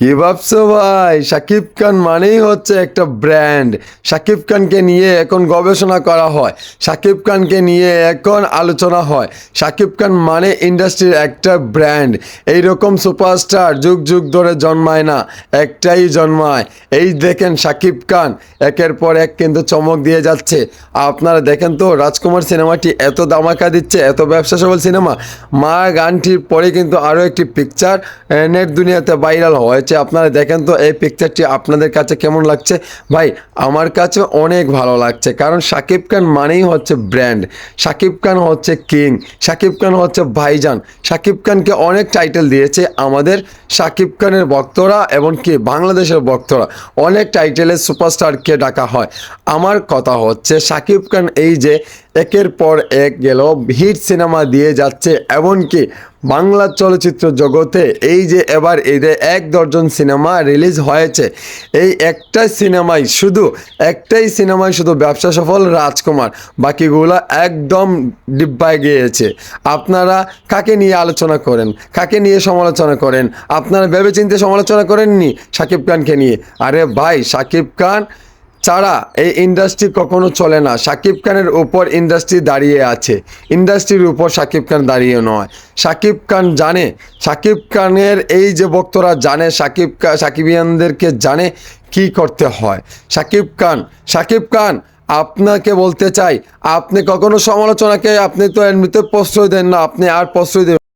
কি ভাবছ ভাই? শাকিব খান মানেই হচ্ছে একটা ব্র্যান্ড শাকিব খানকে নিয়ে এখন গবেষণা করা হয়। শাকিব খানকে নিয়ে এখন আলোচনা হয়। শাকিব খান মানে ইন্ডাস্ট্রির একটা ব্র্যান্ড এই রকম সুপারস্টার যুগ যুগ ধরে জন্মায় না, একটাই জন্মায়। এই দেখেন শাকিব খান, একের পর এক কিন্তু চমক দিয়ে যাচ্ছে। আপনারা দেখেন তো, রাজকুমার সিনেমাটি এত দামাকা দিচ্ছে, এত ব্যবসা সফল সিনেমা। মা গানটির পরে কিন্তু আরও একটি পিকচার নেট দুনিয়াতে ভাইরাল হয়েছে আপনারা দেখেন তো এই পিকচারটি আপনাদের কাছে কেমন লাগছে? ভাই, আমার কাছে অনেক ভালো লাগছে। কারণ শাকিব খান মানেই হচ্ছে ব্র্যান্ড শাকিব খান হচ্ছে কিং শাকিব খান হচ্ছে ভাইজান। শাকিব খানকে অনেক টাইটেল দিয়েছে আমাদের শাকিব খানের ভক্তরা এবং কি বাংলাদেশের ভক্তরা। অনেক টাইটেলের সুপারস্টারকে ডাকা হয়। আমার কথা হচ্ছে শাকিব খান এই যে একের পর এক গেল হিট সিনেমা দিয়ে যাচ্ছে, এমনকি বাংলা চলচ্চিত্র জগতে এই যে এবার এদের এক দর্জন সিনেমা রিলিজ হয়েছে? এই একটাই সিনেমাই শুধু, একটাই সিনেমায় শুধু ব্যবসা সফল রাজকুমার। বাকিগুলো একদম ডিব্বায় গিয়েছে। আপনারা কাকে নিয়ে আলোচনা করেন? কাকে নিয়ে সমালোচনা করেন? আপনারা ভেবেচিন্তে সমালোচনা করেননি সাকিব খানকে নিয়ে? আরে ভাই, সাকিব খান ছাড়া এই ইন্ডাস্ট্রি কখনো চলে না। সাকিব খানের উপর ইন্ডাস্ট্রি দাঁড়িয়ে আছে। ইন্ডাস্ট্রির উপর সাকিব খান দাঁড়িয়ে নয়। সাকিব খান জানে শাকিব খানের এই যে ভক্তরা জানে, সাকিব সাকিবিয়ানদেরকে জানে কি করতে হয়। সাকিব খান সাকিব খান, আপনাকে বলতে চাই, আপনি কখনো সমালোচনাকে, আপনি তো এমনিতে প্রশ্রয় দেন না, আপনি আর প্রশ্রয় দেবেন